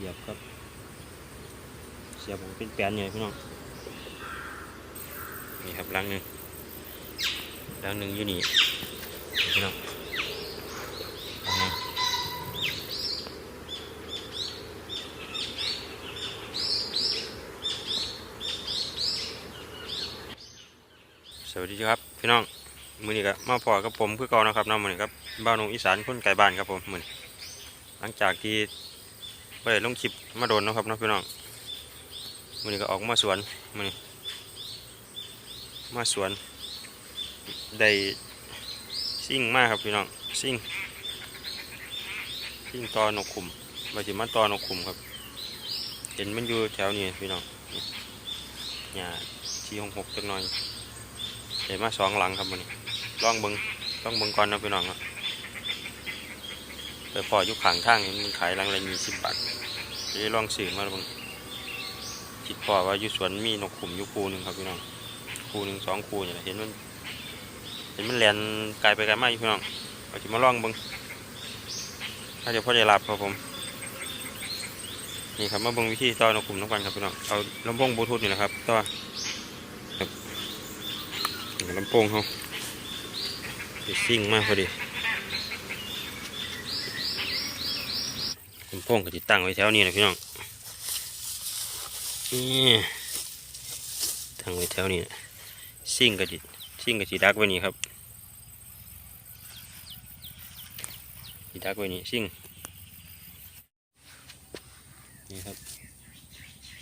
สียบครับ เสียบผมเป็นแปลนเนี่ยพี่น้อง นี่ครับลังหนึ่งลังหนึ่งอยู่นี่พี่น้องลังหนึ่งสวัสดีครับพี่น้องมือนี้ก็มาพอกับผมคือเก่านะครับน้องมือนี้ครับบ้านนงอีสานคนไก่บ้านครับผมมือนี้หลังจากที่ ไปลงคลิปมาโดนนะครับน้องพี่น้องมือนี้ก็ออกมาสวนมือนี้มาสวนได้ซิ่งมากครับพี่น้องซิ่งซิ่งตอนกขุมมาจิมาตอนกขุมครับ เห็นมันอยู่แถวนี้พี่น้องนี่หญ้าที่หกหกจักหน่อยเดี๋ยวมาสองหลังครับมันลองเบิงลองเบิงก่อนนะพี่น้องครับไปพออยู่ขางทางมันขายหลังละยี่สิบบาท จะได้ลองสื่อมาเบิงคิดพอว่าอยู่สวนมีนกขุมอยู่คูหนึ่งครับพี่น้องคูหนึ่งสองคูเนี่ยเห็นมันเห็นมันแลนไกลไปไกลมากพี่น้องเอาจะมาลองเบิงถ้าจะพอได้รับครับผมนี่ครับมาเบิงวิธีต่อนกขุมน้ำกันครับพี่น้องเอาลำโพงบลูทูธนี่นะครับต่อนี่ลำโพงเขาไปซิ่งมากพอดีลำโพงก็ติดตั้งไว้แถวนี้นะพี่น้องนี่ตั้งไว้แถวนี้นะซิ่งก็จิซิ่งก็จิดักไว้นี่ครับจิดักไว้นี่ซิ่งนี่ครับ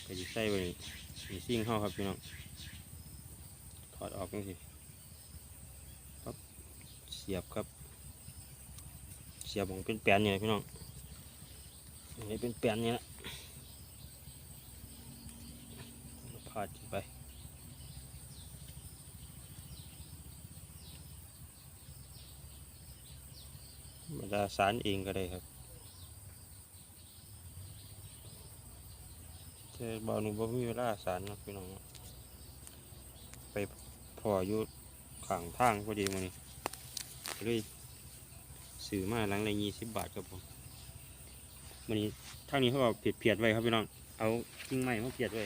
ก็จิใส่ไว้นี่นี่ซิ่งเข้าครับพี่น้องถอดออกนี่สิปั๊บเสียบครับ เสียบของเป็นแปลนเนี่ยพี่น้อง นนี้เป็นแปลนเนี่ยนะพาดขึ้นไป มาดาสารเองก็ได้ครับแต่บาวหนูบ่มีเวลาสารนะพี่น้องเนาะพออยู่ข้างทางพอดีมันนี่เลยซื้อมาหลังละยี่สิบบาทครับผม วันนี้ทางนี้เขาเอาเพียดเพียดไว้ครับพี่น้อง เอากิ่งไม้มาเพียดไว้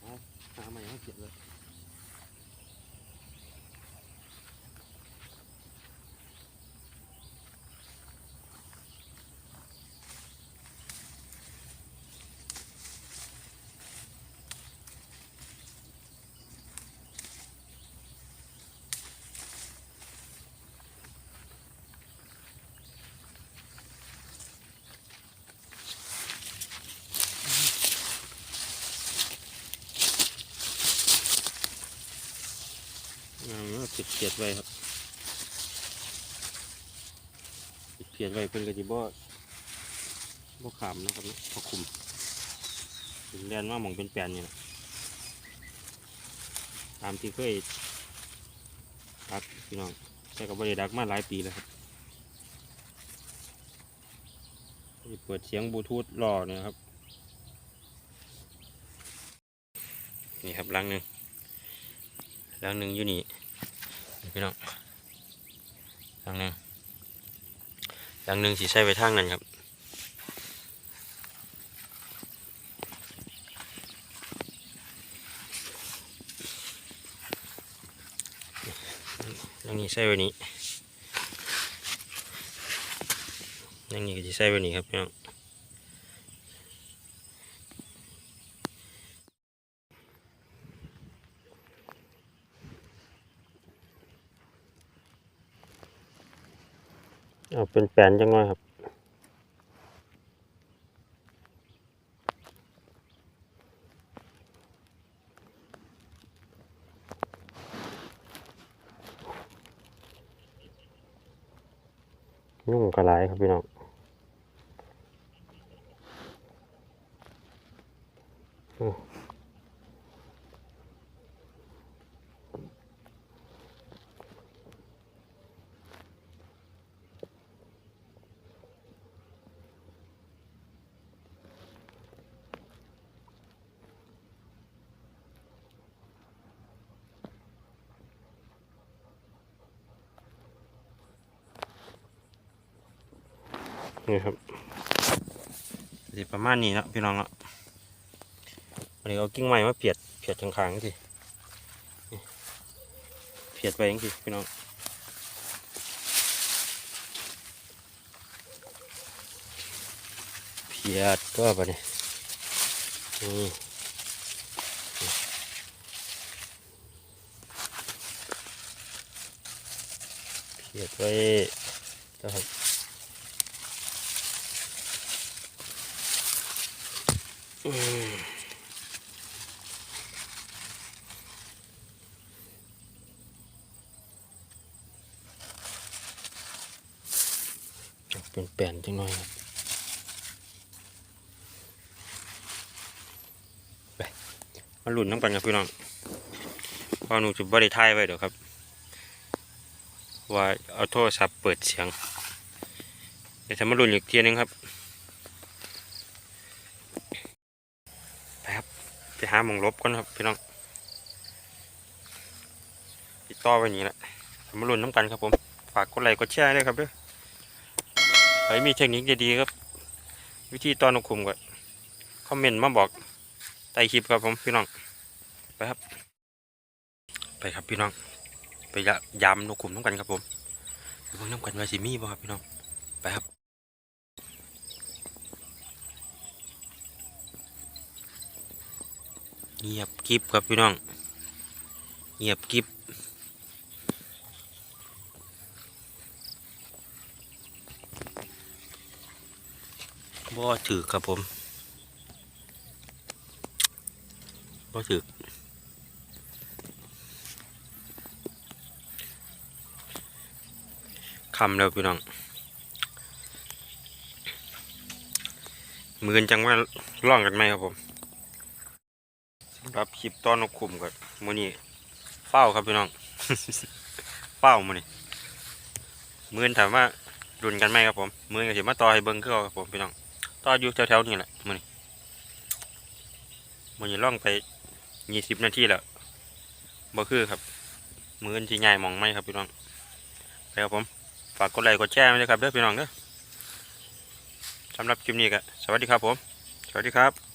เอาหาไม้มาเพียดเลย เพียดเพียดไว้ครับเพียดเพียดไว้เพิ่นก็จะบ่บ่ขามนะครับนะพอคุมเป็นแลนว่าหมองเป็นแปลนนี่แหละตามที่เคยดักพี่น้องแต่ก็บ่ได้ดักมาหลายปีแล้วครับเปิดเสียงบลูทูธรอเนี่ยครับ นี่ครับลังหนึ่งลังหนึ่งอยู่นี่ พี่น้องลังหนึ่งลังหนึ่งสีใส่ไว้ทางนั้นครับลังนี้ใส่ไว้นี้ลังนี้ก็จะใส่ไว้นี้ครับพี่น้อง เอาเป็นแปลนจังหน่อยครับยุ่งกระไรครับพี่น้องอื นี่ครับสิประมาณนี้นะพี่น้องเนาะวันนี้เอากิ่งไม้มาเพียดเพียดข้างๆสิเพียดไปอย่างสิพี่น้องเพียดก็ไปนี่เพียดไว้นะครับ อืม เป็นแปลนจังหน่อยครับไปมาหลุนน้ำกันครับพี่น้องพอหนูจะบริทายไว้เดี๋ยวครับ ว่าเอาโทรศัพท์เปิดเสียง เดี๋ยวจะมาหลุนอีกทีนึงครับ ไปครับไป หามองลบก่อนครับพี่น้องติดต่อไว้นี้แหละมาลุ้นน้ำกันครับผม ฝากกดไลค์กดแชร์ด้วยครับด้วยใครมีเทคนิคดีๆครับ วิธีตอนนกขุมก็คอมเมนต์มาบอกใต้คลิปครับผมพี่น้อง ไปครับ ไปครับพี่น้อง ไปยะยำนกขุมน้ำกันครับผมเบิ่งน้ำกันว่าสิมีบ่ครับพี่น้อง ไปครับ เงียบกิบครับพี่น้อง เงียบกิบบ่ถือครับผมบ่ถือคำแล้วพี่น้องมือนจังว่าล่องกันไหมครับผม รับคลิปตอนนกขุมกับมือนี้เฝ้าครับพี่น้อง เฝ้ามือนี้มือนถามว่ารุนกันไหมครับผมมือนกับสิมาต่อให้เบิ้งคือเอาครับผมพี่น้องต่ออยู่แถวๆนี่แหละมือนี้มือนี้ล่องไปยี่สิบนาทีแล้วบ่คือครับ มือนที่ใหญ่มองไหมครับพี่น้องไปครับผมฝากกดไลค์กดแชร์ไว้ด้วยครับเด้อพี่น้องเด้อสำหรับคลิปนี้ก็สวัสดีครับผม สวัสดีครับ